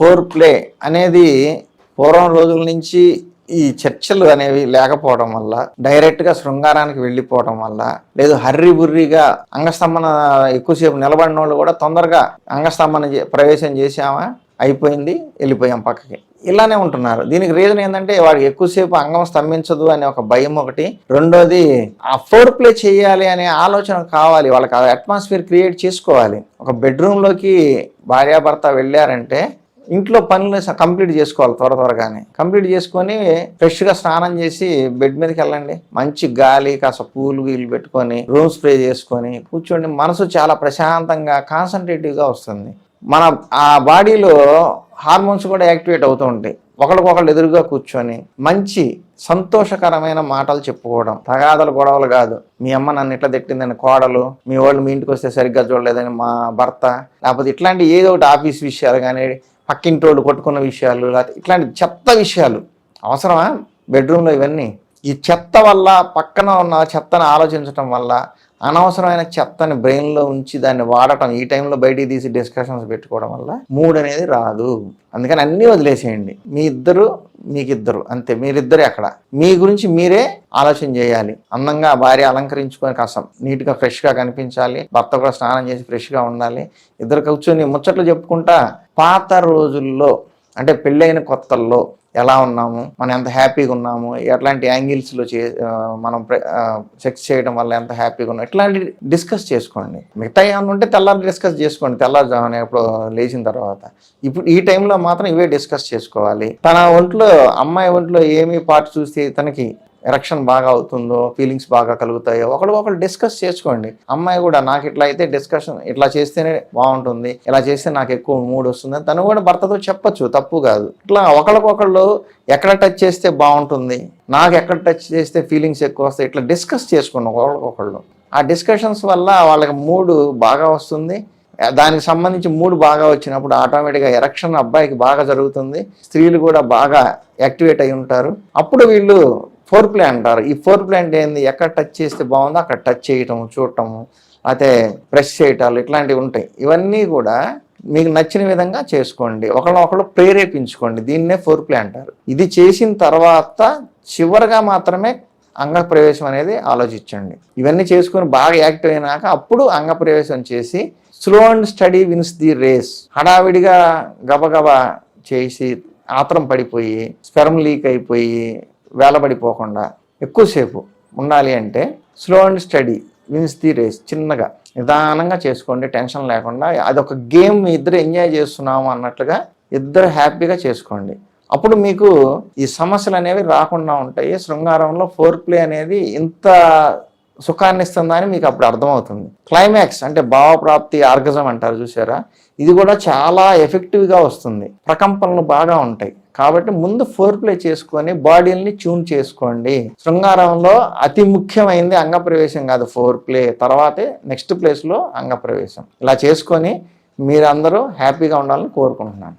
Four play అనేది పూర్వం రోజుల నుంచి ఈ చర్చలు అనేవి లేకపోవడం వల్ల డైరెక్ట్గా శృంగారానికి వెళ్ళిపోవడం వల్ల లేదు హర్రి బుర్రిగా అంగస్తంభన ఎక్కువసేపు నిలబడిన వాళ్ళు కూడా తొందరగా అంగస్తంభన చే- ప్రవేశం చేసామా అయిపోయింది వెళ్ళిపోయాం పక్కకి. ఇలానే ఉంటున్నారు. దీనికి రీజన్ ఏంటంటే వాడికి ఎక్కువసేపు అంగం స్తంభించదు అనే ఒక భయం ఒకటి. రెండోది ఆ ఫోర్ ప్లే చేయాలి అనే ఆలోచన కావాలి. వాళ్ళకి అట్మాస్ఫియర్ క్రియేట్ చేసుకోవాలి. ఒక బెడ్రూమ్లోకి భార్యాభర్త వెళ్ళారంటే ఇంట్లో పనులు కంప్లీట్ చేసుకోవాలి త్వర త్వరగానే. కంప్లీట్ చేసుకొని ఫ్రెష్గా స్నానం చేసి బెడ్ మీదకి వెళ్ళండి. మంచి గాలి కాస్త పూలు గీలు పెట్టుకొని రూమ్ స్ప్రే చేసుకొని కూర్చోండి. మనసు చాలా ప్రశాంతంగా కాన్సన్ట్రేటివ్గా వస్తుంది. మన ఆ బాడీలో హార్మోన్స్ కూడా యాక్టివేట్ అవుతూ ఉంటాయి. ఒకరికొకళ్ళు ఎదురుగా కూర్చొని మంచి సంతోషకరమైన మాటలు చెప్పుకోవడం. తగాదలు గొడవలు కాదు. మీ అమ్మ నన్ను ఇట్లా తిట్టిందని కోడలు మీ వాళ్ళు మీ ఇంటికి వస్తే సరిగ్గా చూడలేదని మా భర్త. లేకపోతే ఇట్లాంటి ఏదో ఒకటి ఆఫీస్ విషయాలు కానీ పక్కింటోళ్ళు కొట్టుకున్న విషయాలు లేకపోతే ఇట్లాంటి చెత్త విషయాలు. అవసరమా? బెడ్రూమ్లో ఇవన్నీ? ఈ చెత్త వల్ల పక్కన ఉన్న చెత్తను ఆలోచించటం వల్ల అనవసరమైన చెత్తని బ్రెయిన్లో ఉంచి దాన్ని వాడటం ఈ టైంలో బయటికి తీసి డిస్కషన్స్ పెట్టుకోవడం వల్ల మూడ్ అనేది రాదు. అందుకని అన్నీ వదిలేసేయండి. మీ ఇద్దరు మీకిద్దరు అంతే. మీరిద్దరు అక్కడ మీ గురించి మీరే ఆలోచన చేయాలి. అందంగా భార్య అలంకరించుకొని కసం నీట్గా ఫ్రెష్గా కనిపించాలి. భర్త కూడా స్నానం చేసి ఫ్రెష్గా ఉండాలి. ఇద్దరు కూర్చొని ముచ్చట్లు చెప్పుకుంటా పాత రోజుల్లో అంటే పెళ్ళైన కొత్తల్లో ఎలా ఉన్నాము మనం ఎంత హ్యాపీగా ఉన్నాము ఎట్లాంటి యాంగిల్స్లో చే మనం సెక్స్ చేయడం వల్ల ఎంత హ్యాపీగా ఉన్నాం ఇట్లాంటి డిస్కస్ చేసుకోండి. మిగతా ఏమన్నా ఉంటే తెల్లారి డిస్కస్ చేసుకోండి. తెల్లారుజామున ఎప్పుడు లేచిన తర్వాత. ఇప్పుడు ఈ టైంలో మాత్రం ఇవే డిస్కస్ చేసుకోవాలి. తన ఒంట్లో అమ్మాయి ఒంట్లో ఏమి పార్ట్ చూస్తే తనకి ఎరక్షన్ బాగా అవుతుందో ఫీలింగ్స్ బాగా కలుగుతాయో ఒకడు ఒకళ్ళు డిస్కస్ చేసుకోండి. అమ్మాయి కూడా నాకు ఇట్లా అయితే డిస్కషన్ ఇట్లా చేస్తేనే బాగుంటుంది ఇలా చేస్తే నాకు ఎక్కువ మూడ్ వస్తుంది తను కూడా భర్తతో చెప్పొచ్చు తప్పు కాదు. ఇట్లా ఒకళ్ళకొకళ్ళు ఎక్కడ టచ్ చేస్తే బాగుంటుంది నాకు ఎక్కడ టచ్ చేస్తే ఫీలింగ్స్ ఎక్కువ వస్తాయి ఇట్లా డిస్కస్ చేసుకోండి ఒకళ్ళకొకళ్ళు. ఆ డిస్కషన్స్ వల్ల వాళ్ళకి మూడు బాగా వస్తుంది. దానికి సంబంధించి మూడు బాగా వచ్చినప్పుడు ఆటోమేటిక్గా ఎరక్షన్ అబ్బాయికి బాగా జరుగుతుంది. స్త్రీలు కూడా బాగా యాక్టివేట్ అయి ఉంటారు. అప్పుడు వీళ్ళు ఫోర్ ప్లే అంటారు. ఈ ఫోర్ ప్లే అంటే ఏంది? ఎక్కడ టచ్ చేస్తే బాగుందో అక్కడ టచ్ చేయటం చూడటం అయితే ప్రెస్ చేయటాలు ఇట్లాంటివి ఉంటాయి. ఇవన్నీ కూడా మీకు నచ్చిన విధంగా చేసుకోండి. ఒకళ్ళని ఒకళ్ళు ప్రేరేపించుకోండి. దీన్నే ఫోర్ ప్లే అంటారు. ఇది చేసిన తర్వాత చివరిగా మాత్రమే అంగప్రవేశం అనేది ఆలోచించండి. ఇవన్నీ చేసుకొని బాగా యాక్టివ్ అయినాక అప్పుడు అంగప్రవేశం చేసి slow and steady wins the race. హడావిడిగా గబగబా చేసి ఆత్రం పడిపోయి స్పెర్మ్ లీక్ అయిపోయి వేలబడిపోకుండా ఎక్కువసేపు ఉండాలి అంటే slow and steady wins the race చిన్నగా. నిదానంగా చేసుకోండి టెన్షన్ లేకుండా. అదొక గేమ్ మీ ఇద్దరు ఎంజాయ్ చేస్తున్నాము అన్నట్లుగా ఇద్దరు హ్యాపీగా చేసుకోండి. అప్పుడు మీకు ఈ సమస్యలు అనేవి రాకుండా ఉంటాయి. శృంగారంలో ఫోర్ ప్లే అనేది ఇంత సుఖాన్ని ఇస్తుందా అని మీకు అప్పుడు అర్థమవుతుంది. క్లైమాక్స్ అంటే భావప్రాప్తి ఆర్గజం అంటారు చూసారా? ఇది కూడా చాలా ఎఫెక్టివ్గా వస్తుంది. ప్రకంపనలు బాగా ఉంటాయి. కాబట్టి ముందు ఫోర్ ప్లే చేసుకొని బాడీని ట్యూన్ చేసుకోండి. శృంగారంలో అతి ముఖ్యమైనది అంగప్రవేశం కాదు ఫోర్ ప్లే తర్వాతే నెక్స్ట్ ప్లేస్లో అంగప్రవేశం. ఇలా చేసుకొని మీరందరూ హ్యాపీగా ఉండాలని కోరుకుంటున్నాను.